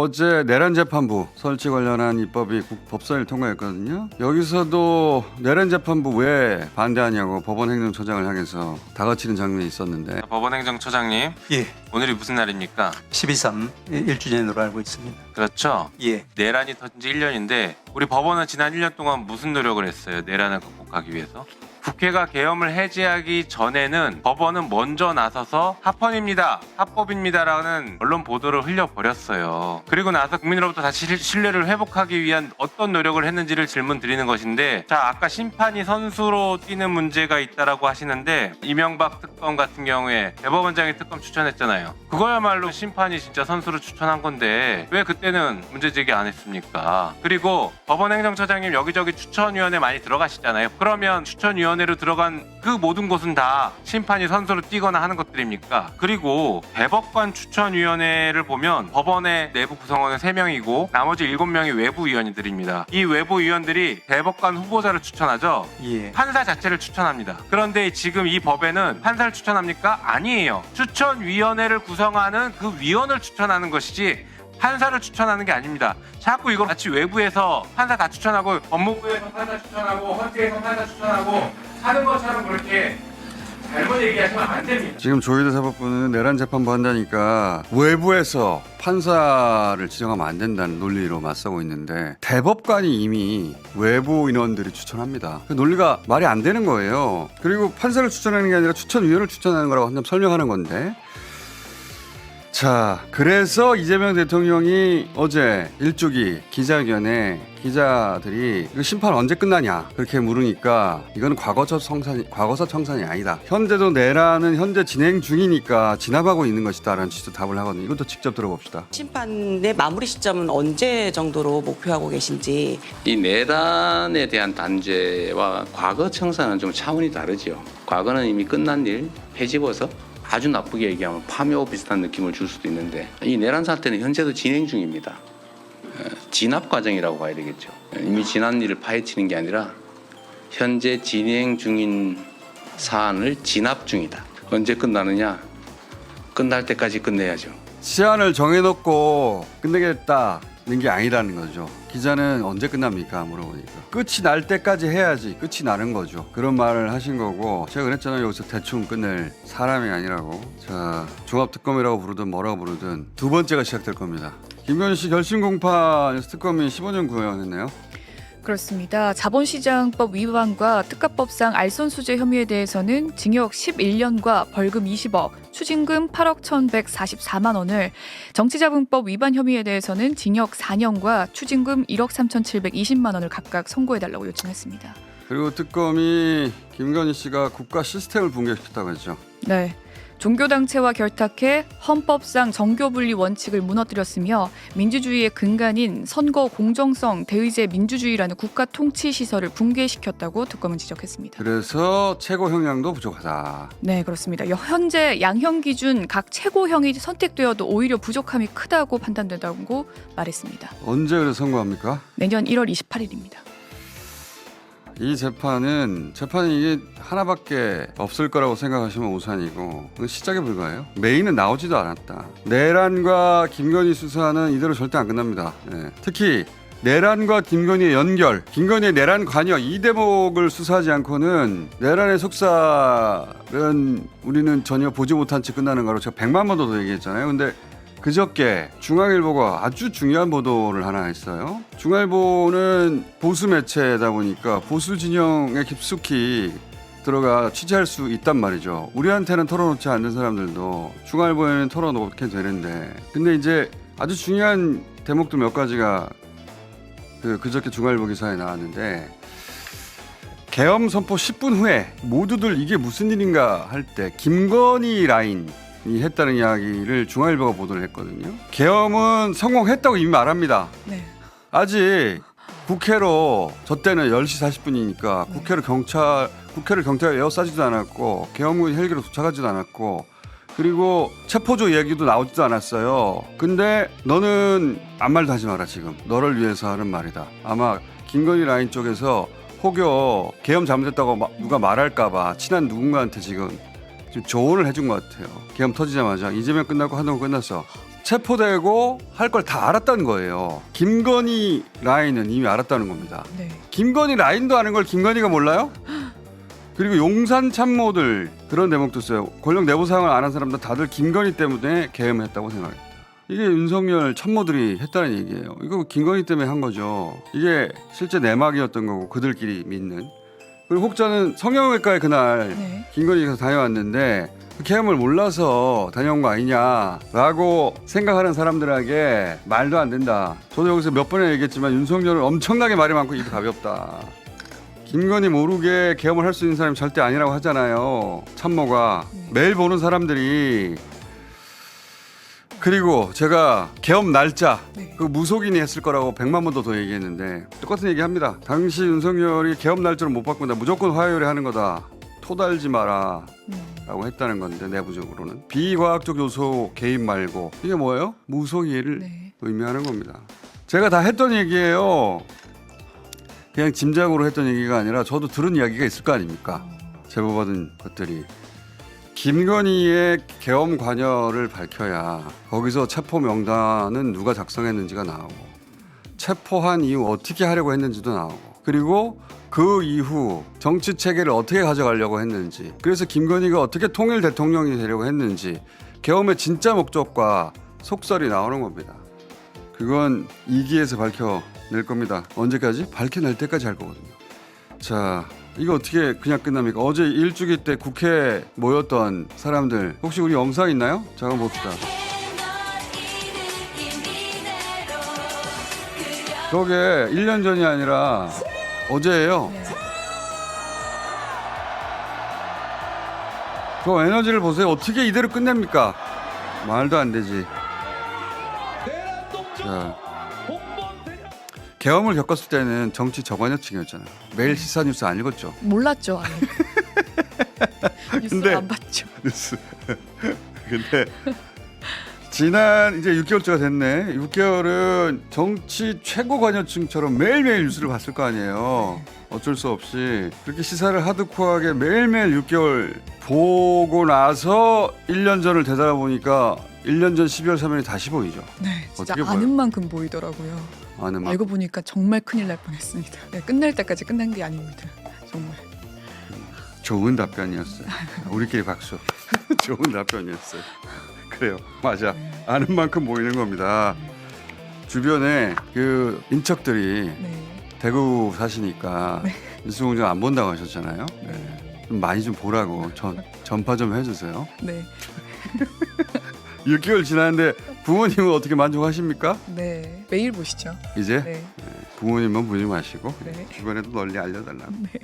어제 내란 재판부 설치 관련한 입법이 국- 법사위를 통과했거든요. 여기서도 내란 재판부 왜 반대하냐고 법원 행정처장을 향해서 다그치는 장면이 있었는데 법원 행정처장님 예, 오늘이 무슨 날입니까? 12.3 1주 전으로 알고 있습니다. 그렇죠. 예, 내란이 터진 지 1년인데 우리 법원은 지난 1년 동안 무슨 노력을 했어요? 내란을 극복하기 위해서? 국회가 계엄을 해제하기 전에는 법원은 먼저 나서서 합헌입니다, 합법입니다라는 언론 보도를 흘려버렸어요. 그리고 나서 국민으로부터 다시 실- 신뢰를 회복하기 위한 어떤 노력을 했는지를 질문 드리는 것인데 자 아까 심판이 선수로 뛰는 문제가 있다라고 하시는데 이명박 특검 같은 경우에 대법원장이 특검 추천했잖아요. 그거야말로 심판이 진짜 선수로 추천한 건데 왜 그때는 문제 제기 안 했습니까? 그리고 법원행정처장님 여기저기 추천위원회 많이 들어가시잖아요. 그러면 추천위원 회로 들어간 그 모든 곳은 다 심판이 선수로 뛰거나 하는 것들입니까? 그리고 대법관 추천위원회를 보면 법원의 내부 구성원은 3명이고 나머지 7명이 외부 위원들입니다. 이 외부 위원들이 대법관 후보자를 추천하죠. 예, 판사 자체를 추천합니다. 그런데 지금 이 법에는 판사를 추천합니까? 아니에요. 추천위원회를 구성하는 그 위원을 추천하는 것이지 판사를 추천하는 게 아닙니다. 자꾸 이걸 마치 외부에서 판사 다 추천하고 법무부에서 판사 추천하고 헌재에서 판사 추천하고 하는 것처럼 그렇게 잘못 얘기하시면 안 됩니다. 지금 조희대 사법부는 내란 재판부 한다니까 외부에서 판사를 지정하면 안 된다는 논리로 맞서고 있는데 대법관이 이미 외부 인원들이 추천합니다. 그 논리가 말이 안 되는 거예요. 그리고 판사를 추천하는 게 아니라 추천위원을 추천하는 거라고 한참 설명하는 건데 자, 그래서 이재명 대통령이 어제 일주기 기자회견에 기자들이 이거 심판 언제 끝나냐 그렇게 물으니까 이건 과거서 청산이 과거서 청산이 아니다. 현재도 내란은 현재 진행 중이니까 진압하고 있는 것이다라는 취지로 답을 하거든요. 이것도 직접 들어봅시다. 심판의 마무리 시점은 언제 정도로 목표하고 계신지 이 내란에 대한 단죄와 과거 청산은 좀 차원이 다르죠. 과거는 이미 끝난 일, 해집어서 아주 나쁘게 얘기하면 파묘 비슷한 느낌을 줄 수도 있는데 이 내란 사태는 현재도 진행 중입니다. 어, 진압 과정이라고 봐야 되겠죠. 이미 지난 일을 파헤치는 게 아니라 현재 진행 중인 사안을 진압 중이다. 언제 끝나느냐? 끝날 때까지 끝내야죠. 시한을 정해놓고 끝내겠다 는 게 아니라는 거죠. 기자는 언제 끝납니까? 물어보니까 끝이 날 때까지 해야지 끝이 나는 거죠. 그런 말을 하신 거고 제가 그랬잖아요. 여기서 대충 끝낼 사람이 아니라고. 자 종합특검이라고 부르든 뭐라고 부르든 두 번째가 시작될 겁니다. 김건희 씨 결심 공판에서 특검이 15년 구형했네요. 그렇습니다. 자본시장법 위반과 특가법상 알선수재 혐의에 대해서는 징역 11년과 벌금 20억, 추징금 8억 1,144만 원을, 정치자금법 위반 혐의에 대해서는 징역 4년과 추징금 1억 3,720만 원을 각각 선고해달라고 요청했습니다. 그리고 특검이 김건희 씨가 국가 시스템을 붕괴시켰다고 했죠. 네. 종교단체와 결탁해 헌법상 정교분리 원칙을 무너뜨렸으며 민주주의의 근간인 선거 공정성, 대의제 민주주의라는 국가 통치 시설을 붕괴시켰다고 특검은 지적했습니다. 그래서 최고 형량도 부족하다. 네, 그렇습니다. 여- 현재 양형 기준 각 최고형이 선택되어도 오히려 부족함이 크다고 판단된다고 말했습니다. 언제 그래 선고합니까? 내년 1월 28일입니다. 이 재판은 재판이 이게 하나밖에 없을 거라고 생각하시면 오산이고 시작에 불과해요. 메인은 나오지도 않았다. 내란과 김건희 수사는 이대로 절대 안 끝납니다. 예. 특히 내란과 김건희의 연결, 김건희의 내란 관여 이 대목을 수사하지 않고는 내란의 속살은 우리는 전혀 보지 못한 채 끝나는 거로 제가 백만 번도 더 얘기했잖아요. 근데 그저께 중앙일보가 아주 중요한 보도를 하나 했어요. 중앙일보는 보수 매체다 보니까 보수 진영에 깊숙이 들어가 취재할 수 있단 말이죠. 우리한테는 털어놓지 않는 사람들도 중앙일보에는 털어놓게 되는데, 근데 이제 아주 중요한 대목도 몇 가지가 그 그저께 중앙일보 기사에 나왔는데. 계엄 선포 10분 후에 모두들 이게 무슨 일인가 할 때 김건희 라인 이 했다는 이야기를 중앙일보가 보도를 했거든요. 계엄은 성공했다고 이미 말합니다. 네. 아직 국회로 저 때는 10시 40분이니까 국회로 경찰 국회를 경찰 에어싸지도 않았고 계엄군 헬기로 도착하지도 않았고 그리고 체포조 이야기도 나오지도 않았어요. 근데 너는 아무 말도 하지 마라 지금 너를 위해서 하는 말이다. 아마 김건희 라인 쪽에서 혹여 계엄 잘못했다고 마- 누가 말할까봐 친한 누군가한테 지금 지금 조언을 해준 것 같아요. 계엄 터지자마자 이재명 끝나고 한동훈 끝났어. 체포되고 할 걸 다 알았다는 거예요. 김건희 라인은 이미 알았다는 겁니다. 네. 김건희 라인도 아는 걸 김건희가 몰라요? 그리고 용산 참모들 그런 대목도 있어요. 권력 내부 사항을 아는 사람들 다들 김건희 때문에 계엄했다고 생각했다. 이게 윤석열 참모들이 했다는 얘기예요. 이거 김건희 때문에 한 거죠. 이게 실제 내막이었던 거고 그들끼리 믿는. 그리고 혹자는 성형외과에 그날 네. 김건희가 다녀왔는데 그 계엄을 몰라서 다녀온 거 아니냐라고 생각하는 사람들에게 말도 안 된다. 저도 여기서 몇 번이나 얘기했지만 윤석열은 엄청나게 말이 많고 입이 가볍다. 김건희 모르게 계엄을 할 수 있는 사람이 절대 아니라고 하잖아요. 참모가 매일 보는 사람들이 그리고 제가 계엄 날짜 네. 그 무속인이 했을 거라고 백만 번도 더 얘기했는데 똑같은 얘기합니다. 당시 윤석열이 계엄 날짜를 못 바꾼다. 무조건 화요일에 하는 거다. 토달지 마라. 음. 라고 했다는 건데 내부적으로는 비과학적 요소 개입 말고 이게 뭐예요? 무속이를 네. 의미하는 겁니다. 제가 다 했던 얘기예요. 그냥 짐작으로 했던 얘기가 아니라 저도 들은 이야기가 있을 거 아닙니까? 제보받은 것들이 김건희의 계엄 관여를 밝혀야 거기서 체포 명단은 누가 작성했는지가 나오고 체포한 이후 어떻게 하려고 했는지도 나오고 그리고 그 이후 정치 체계를 어떻게 가져가려고 했는지 그래서 김건희가 어떻게 통일 대통령이 되려고 했는지 계엄의 진짜 목적과 속설이 나오는 겁니다. 그건 이기에서 밝혀낼 겁니다. 언제까지? 밝혀낼 때까지 할 거거든요. 자, 이거 어떻게 그냥 끝납니까? 어제 일주기 때 국회 모였던 사람들 혹시 우리 영상 있나요? 잠깐 봅시다. 저게 1년 전이 아니라 어제예요. 네. 그 에너지를 보세요. 어떻게 이대로 끝냅니까? 말도 안 되지. 자, 계엄을 겪었을 때는 정치 저관여층이었잖아요. 매일 시사 뉴스 안 읽었죠. 몰랐죠. 아예. 뉴스 근데- 안 봤죠. 뉴스. 근데 지난 이제 6개월째가 됐네. 6개월은 정치 최고 관여층처럼 매일매일 뉴스를 봤을 거 아니에요. 어쩔 수 없이 그렇게 시사를 하드코어하게 매일매일 6개월 보고 나서 1년 전을 되돌아보니까 1년 전 12월 3일이 다시 보이죠. 네, 진짜 어떻게 아는 보여요? 만큼 보이더라고요. 막 알고 보니까 정말 큰일 날 뻔했습니다. 네, 끝날 때까지 끝난 게 아닙니다. 정말. 좋은 답변이었어요. 우리끼리 박수. 좋은 답변이었어요. 그래요. 맞아. 아는 만큼 보이는 겁니다. 주변에 그 인척들이 네. 대구 사시니까 뉴스공장 안 본다고 하셨잖아요. 네. 좀 많이 좀 보라고 전, 전파 좀 해주세요. 네. 6개월 지났는데 부모님은 어떻게 만족하십니까? 네. 매일 보시죠. 이제 네. 부모님만 보지 마시고 네. 주변에도 널리 알려달라고. 네.